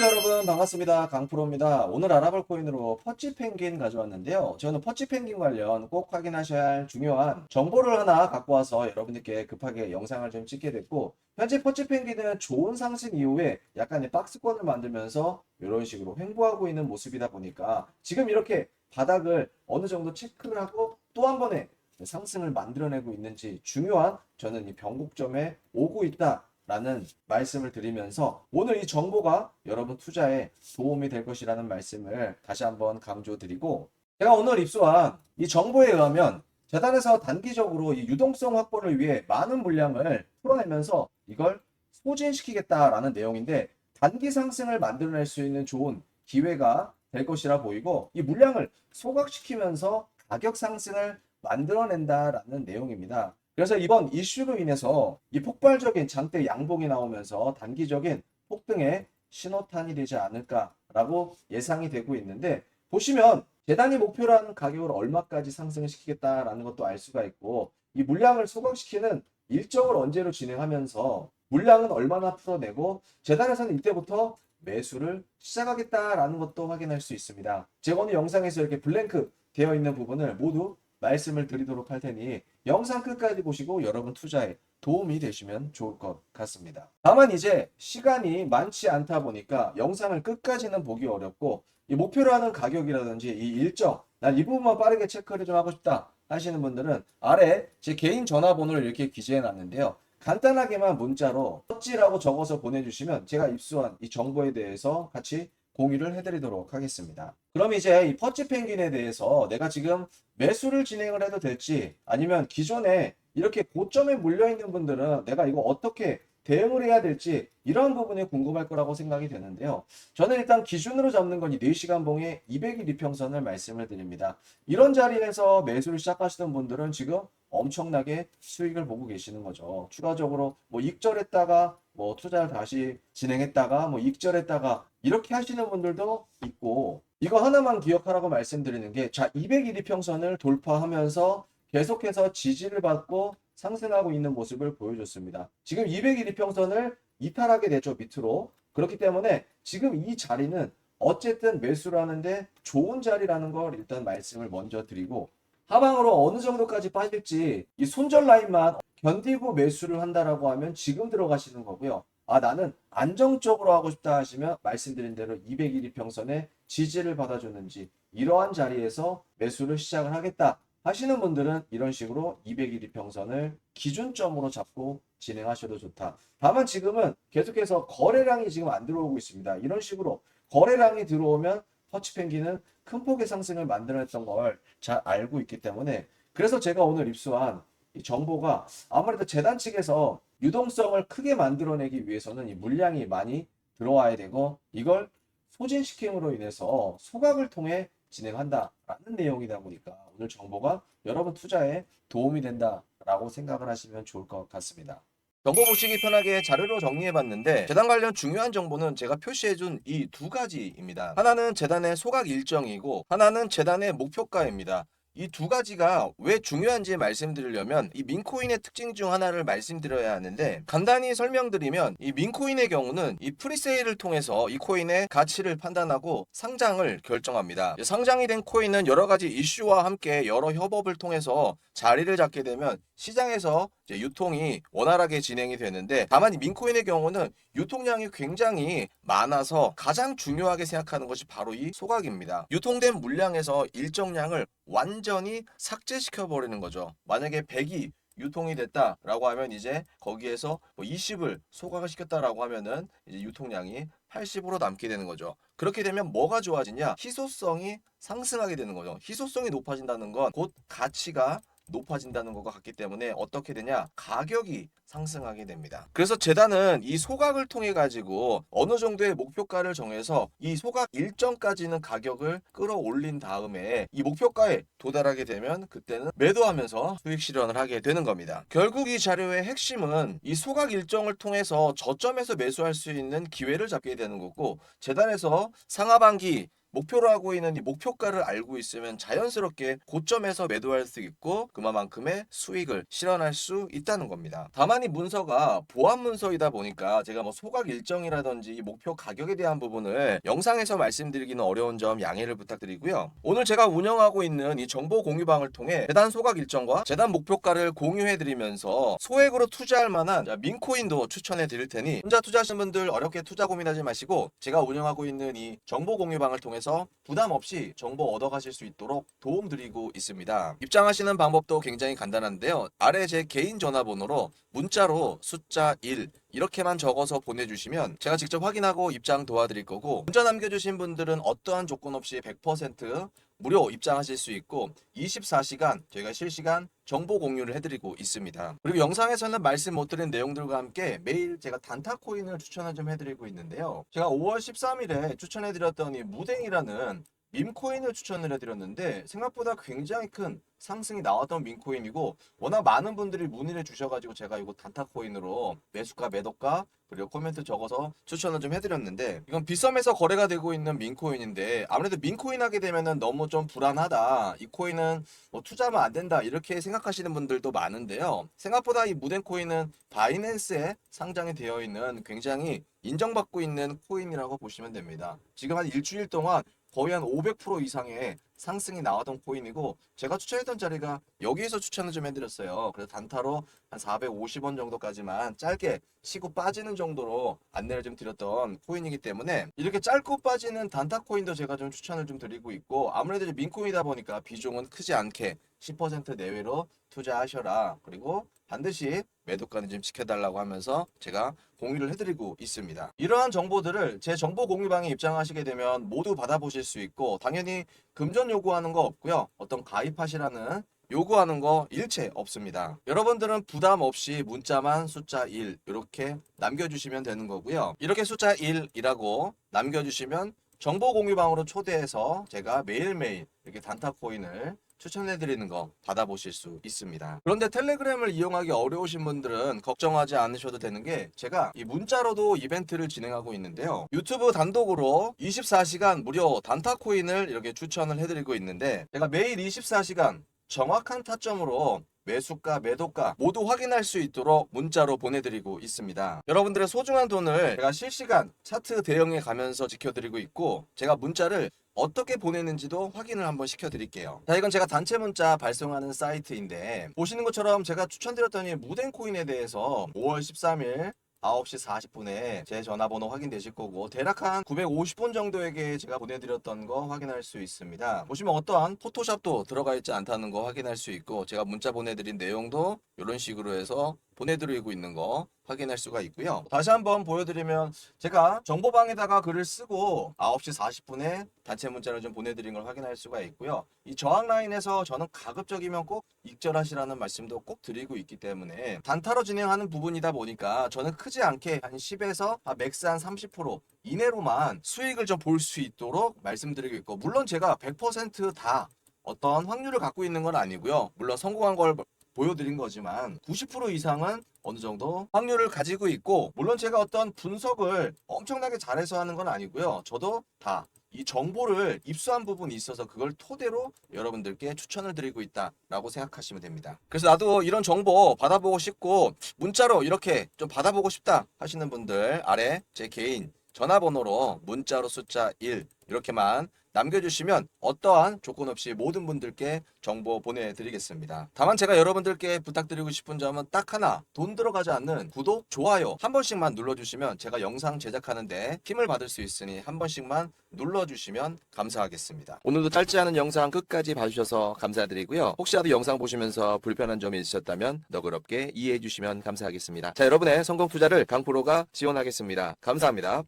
구독자 여러분 반갑습니다. 강프로입니다. 오늘 알아볼 코인으로 퍼치 펭귄 가져왔는데요. 저는 퍼치 펭귄 관련 꼭 확인하셔야 할 중요한 정보를 하나 갖고 와서 여러분들께 급하게 영상을 좀 찍게 됐고 현재 퍼치 펭귄은 좋은 상승 이후에 약간의 박스권을 만들면서 이런 식으로 횡보하고 있는 모습이다 보니까 지금 이렇게 바닥을 어느 정도 체크를 하고 또 한 번에 상승을 만들어내고 있는지 중요한 저는 이 변곡점에 오고 있다. 라는 말씀을 드리면서 오늘 이 정보가 여러분 투자에 도움이 될 것이라는 말씀을 다시 한번 강조드리고 제가 오늘 입수한 이 정보에 의하면 재단에서 단기적으로 이 유동성 확보를 위해 많은 물량을 풀어내면서 이걸 소진시키겠다라는 내용인데 단기 상승을 만들어낼 수 있는 좋은 기회가 될 것이라 보이고 이 물량을 소각시키면서 가격 상승을 만들어낸다라는 내용입니다. 그래서 이번 이슈로 인해서 이 폭발적인 장대 양봉이 나오면서 단기적인 폭등의 신호탄이 되지 않을까라고 예상이 되고 있는데 보시면 재단이 목표로 하는 가격을 얼마까지 상승시키겠다라는 것도 알 수가 있고 이 물량을 소각시키는 일정을 언제로 진행하면서 물량은 얼마나 풀어내고 재단에서는 이때부터 매수를 시작하겠다라는 것도 확인할 수 있습니다. 제가 오늘 영상에서 이렇게 블랭크 되어 있는 부분을 모두 말씀을 드리도록 할 테니 영상 끝까지 보시고 여러분 투자에 도움이 되시면 좋을 것 같습니다. 다만 이제 시간이 많지 않다 보니까 영상을 끝까지는 보기 어렵고 이 목표로 하는 가격이라든지 이 일정 난 이 부분만 빠르게 체크를 좀 하고 싶다 하시는 분들은 아래 제 개인 전화번호를 이렇게 기재해 놨는데요. 간단하게만 문자로 찌라고 적어서 보내주시면 제가 입수한 이 정보에 대해서 같이 공유를 해드리도록 하겠습니다. 그럼 이제 이 퍼치 펭귄에 대해서 내가 지금 매수를 진행을 해도 될지 아니면 기존에 이렇게 고점에 물려 있는 분들은 내가 이거 어떻게 대응을 해야 될지 이런 부분이 궁금할 거라고 생각이 되는데요. 저는 일단 기준으로 잡는 건 이 4시간 봉의 200일 이평선을 말씀을 드립니다. 이런 자리에서 매수를 시작하시던 분들은 지금 엄청나게 수익을 보고 계시는 거죠. 추가적으로 뭐 익절했다가 뭐 투자를 다시 진행했다가 뭐 익절했다가 이렇게 하시는 분들도 있고 이거 하나만 기억하라고 말씀드리는 게 자 200일 이 평선을 돌파하면서 계속해서 지지를 받고 상승하고 있는 모습을 보여줬습니다. 지금 200일 이 평선을 이탈하게 되죠 밑으로 그렇기 때문에 지금 이 자리는 어쨌든 매수를 하는데 좋은 자리라는 걸 일단 말씀을 먼저 드리고 하방으로 어느 정도까지 빠질지 이 손절 라인만 견디고 매수를 한다라고 하면 지금 들어가시는 거고요. 아 나는 안정적으로 하고 싶다 하시면 말씀드린 대로 200일 이평선에 지지를 받아줬는지 이러한 자리에서 매수를 시작을 하겠다 하시는 분들은 이런 식으로 200일 이평선을 기준점으로 잡고 진행하셔도 좋다. 다만 지금은 계속해서 거래량이 지금 안 들어오고 있습니다. 이런 식으로 거래량이 들어오면 터치펭귄은 큰 폭의 상승을 만들어냈던 걸 잘 알고 있기 때문에 그래서 제가 오늘 입수한 이 정보가 아무래도 재단 측에서 유동성을 크게 만들어내기 위해서는 이 물량이 많이 들어와야 되고 이걸 소진시킴으로 인해서 소각을 통해 진행한다라는 내용이다 보니까 오늘 정보가 여러분 투자에 도움이 된다라고 생각을 하시면 좋을 것 같습니다. 정보 보시기 편하게 자료로 정리해봤는데 재단 관련 중요한 정보는 제가 표시해준 이 두 가지입니다. 하나는 재단의 소각 일정이고 하나는 재단의 목표가입니다. 이 두 가지가 왜 중요한지 말씀드리려면 이 민코인의 특징 중 하나를 말씀드려야 하는데 간단히 설명드리면 이 민코인의 경우는 이 프리세일을 통해서 이 코인의 가치를 판단하고 상장을 결정합니다. 상장이 된 코인은 여러 가지 이슈와 함께 여러 협업을 통해서 자리를 잡게 되면 시장에서 유통이 원활하게 진행이 되는데 다만 이 민코인의 경우는 유통량이 굉장히 많아서 가장 중요하게 생각하는 것이 바로 이 소각입니다. 유통된 물량에서 일정량을 완전히 삭제시켜 버리는 거죠. 만약에 100이 유통이 됐다라고 하면 이제 거기에서 뭐 20을 소각을 시켰다라고 하면은 이제 유통량이 80으로 남게 되는 거죠. 그렇게 되면 뭐가 좋아지냐? 희소성이 상승하게 되는 거죠. 희소성이 높아진다는 건 곧 가치가 높아진다는 것과 같기 때문에 어떻게 되냐 가격이 상승하게 됩니다. 그래서 재단은 이 소각을 통해 가지고 어느 정도의 목표가를 정해서 이 소각 일정까지는 가격을 끌어올린 다음에 이 목표가에 도달하게 되면 그때는 매도하면서 수익 실현을 하게 되는 겁니다. 결국 이 자료의 핵심은 이 소각 일정을 통해서 저점에서 매수할 수 있는 기회를 잡게 되는 거고 재단에서 상하반기 목표로 하고 있는 이 목표가를 알고 있으면 자연스럽게 고점에서 매도할 수 있고 그만큼의 수익을 실현할 수 있다는 겁니다. 다만 이 문서가 보안 문서이다 보니까 제가 뭐 소각 일정이라든지 이 목표 가격에 대한 부분을 영상에서 말씀드리기는 어려운 점 양해를 부탁드리고요. 오늘 제가 운영하고 있는 이 정보 공유방을 통해 재단 소각 일정과 재단 목표가를 공유해 드리면서 소액으로 투자할 만한 자, 민코인도 추천해 드릴 테니 혼자 투자하시는 분들 어렵게 투자 고민하지 마시고 제가 운영하고 있는 이 정보 공유방을 통해 서 부담 없이 정보 얻어 가실 수 있도록 도움 드리고 있습니다. 입장하시는 방법도 굉장히 간단한데요. 아래 제 개인 전화번호로 문자로 숫자 1 이렇게만 적어서 보내주시면 제가 직접 확인하고 입장 도와드릴 거고 문자 남겨주신 분들은 어떠한 조건 없이 100% 무료 입장하실 수 있고 24시간 저희가 실시간 정보 공유를 해드리고 있습니다. 그리고 영상에서는 말씀 못 드린 내용들과 함께 매일 제가 단타 코인을 추천을 좀 해드리고 있는데요. 제가 5월 13일에 추천해드렸던 이 무댕이라는 밈코인을 추천을 해드렸는데 생각보다 굉장히 큰 상승이 나왔던 밈코인이고 워낙 많은 분들이 문의를 주셔가지고 제가 이거 단타 코인으로 매수가 매도가 그리고 코멘트 적어서 추천을 좀 해드렸는데 이건 빗썸에서 거래가 되고 있는 민코인인데 아무래도 민코인 하게 되면은 너무 좀 불안하다. 이 코인은 뭐 투자하면 안 된다. 이렇게 생각하시는 분들도 많은데요. 생각보다 이 무덴 코인은 바이낸스에 상장이 되어 있는 굉장히 인정받고 있는 코인이라고 보시면 됩니다. 지금 한 일주일 동안 거의 한 500% 이상의 상승이 나왔던 코인이고 제가 추천했던 자리가 여기에서 추천을 좀 해드렸어요. 그래서 단타로 한 450원 정도까지만 짧게 치고 빠지는 정도로 안내를 좀 드렸던 코인이기 때문에 이렇게 짧고 빠지는 단타 코인도 제가 좀 추천을 좀 드리고 있고 아무래도 이제 민코인이다 보니까 비중은 크지 않게 10% 내외로 투자하셔라. 그리고 반드시 매도가는 좀 지켜달라고 하면서 제가 공유를 해드리고 있습니다. 이러한 정보들을 제 정보 공유방에 입장하시게 되면 모두 받아보실 수 있고 당연히 금전 요구하는 거 없고요. 어떤 가입하시라는 요구하는 거 일체 없습니다. 여러분들은 부담 없이 문자만 숫자 1 이렇게 남겨주시면 되는 거고요. 이렇게 숫자 1이라고 남겨주시면 정보 공유방으로 초대해서 제가 매일매일 이렇게 단타 코인을 추천해드리는 거 받아보실 수 있습니다. 그런데 텔레그램을 이용하기 어려우신 분들은 걱정하지 않으셔도 되는 게 제가 이 문자로도 이벤트를 진행하고 있는데요. 유튜브 단독으로 24시간 무료 단타 코인을 이렇게 추천을 해드리고 있는데 제가 매일 24시간 정확한 타점으로 매수가, 매도가 모두 확인할 수 있도록 문자로 보내드리고 있습니다. 여러분들의 소중한 돈을 제가 실시간 차트 대응해 가면서 지켜드리고 있고 제가 문자를 어떻게 보내는지도 확인을 한번 시켜드릴게요. 자, 이건 제가 단체 문자 발송하는 사이트인데 보시는 것처럼 제가 추천드렸던 이 무덴코인에 대해서 5월 13일 9시 40분에 제 전화번호 확인되실 거고 대략 한 950분 정도에게 제가 보내드렸던 거 확인할 수 있습니다. 보시면 어떠한 포토샵도 들어가 있지 않다는 거 확인할 수 있고 제가 문자 보내드린 내용도 이런 식으로 해서 보내드리고 있는 거 확인할 수가 있고요. 다시 한번 보여드리면 제가 정보방에다가 글을 쓰고 9시 40분에 단체 문자를 좀 보내드린 걸 확인할 수가 있고요. 이 저항 라인에서 저는 가급적이면 꼭 익절하시라는 말씀도 꼭 드리고 있기 때문에 단타로 진행하는 부분이다 보니까 저는 크지 않게 한 10에서 맥스 한 30% 이내로만 수익을 좀 볼 수 있도록 말씀드리고 있고 물론 제가 100%다 어떤 확률을 갖고 있는 건 아니고요. 물론 성공한 걸 보여드린 거지만 90% 이상은 어느 정도 확률을 가지고 있고 물론 제가 어떤 분석을 엄청나게 잘해서 하는 건 아니고요. 저도 다 이 정보를 입수한 부분이 있어서 그걸 토대로 여러분들께 추천을 드리고 있다라고 생각하시면 됩니다. 그래서 나도 이런 정보 받아보고 싶고 문자로 이렇게 좀 받아보고 싶다 하시는 분들 아래 제 개인 전화번호로 문자로 숫자 1 이렇게만 남겨주시면 어떠한 조건 없이 모든 분들께 정보 보내드리겠습니다. 다만 제가 여러분들께 부탁드리고 싶은 점은 딱 하나 돈 들어가지 않는 구독, 좋아요 한 번씩만 눌러주시면 제가 영상 제작하는데 힘을 받을 수 있으니 한 번씩만 눌러주시면 감사하겠습니다. 오늘도 짧지 않은 영상 끝까지 봐주셔서 감사드리고요. 혹시라도 영상 보시면서 불편한 점이 있으셨다면 너그럽게 이해해 주시면 감사하겠습니다. 자 여러분의 성공 투자를 강프로가 지원하겠습니다. 감사합니다.